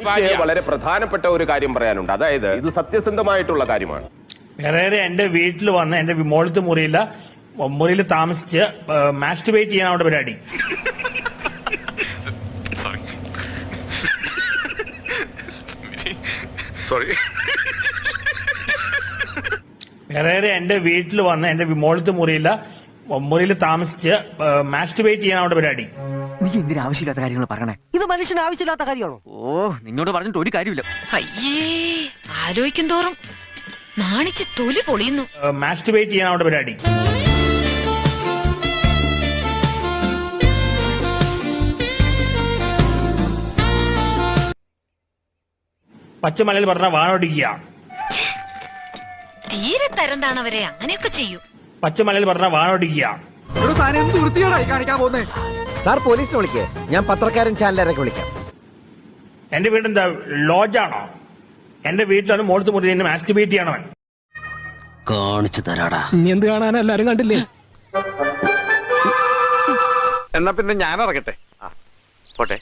എനിക്ക് വളരെ പ്രധാനപ്പെട്ട ഒരു കാര്യം പറയാനുണ്ട്. അതായത് ഇത് സത്യസന്ധമായിട്ടുള്ള കാര്യമാണ്. വേറെ എന്റെ വീട്ടിൽ വന്ന് എന്റെ മോളത്ത് മുറിയില്ല. മുറിയിൽ താമസിച്ച് മാസ്റ്റുബേറ്റ് ചെയ്യാൻ അവിടെ പരിപാടി. സോറി സോറി വേറെ എന്റെ വീട്ടിൽ വന്ന് എന്റെ മോളത്ത് മുറിയില്ല. മുറിയിൽ താമസിച്ച് മാസ്റ്റുബേറ്റ് ചെയ്യാൻ അവിടെ പരിപാടി. നീ എന്തിനാ ആവശ്യമില്ലാത്ത കാര്യങ്ങൾ പറയണേ. ഇത് മനുഷ്യന് ആവശ്യമില്ലാത്ത കാര്യമാണോ? ഓ നിന്നോട് പറഞ്ഞിട്ട് ഒരു കാര്യമില്ല. അയ്യേ ആലോചിക്കും തോറും. നാണിച്ച് തൊലി പൊളിയുന്നു. മാസ്റ്റുബേറ്റ് ചെയ്യാൻ അവിടെ പരിപാടി. പച്ചമലയിൽ പറഞ്ഞ വാണോടിക്കുക തീരെ തരം അവരെ അങ്ങനെയൊക്കെ ചെയ്യൂ. പച്ചമലയിൽ പറഞ്ഞ വാണോടിക്കുക സാർ പോലീസിനെ വിളിക്കേ. ഞാൻ പത്രക്കാരൻ ചാനലരൊക്കെ വിളിക്കാം. എന്റെ വീടെന്താ ലോഡ്ജാണോ എന്റെ വീട്ടിലാണ് മോളത്ത് മുറി മാസ്റ്റുബേറ്റ് ചെയ്യണവൻ. കാണിച്ചു തരാടാ. ഇനി എന്ത് കാണാനാ എല്ലാരും കണ്ടില്ലേ? എന്നാ പിന്നെ ഞാൻ ഇറങ്ങട്ടെ. ആ പോട്ടെ.